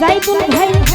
যাই ভাই।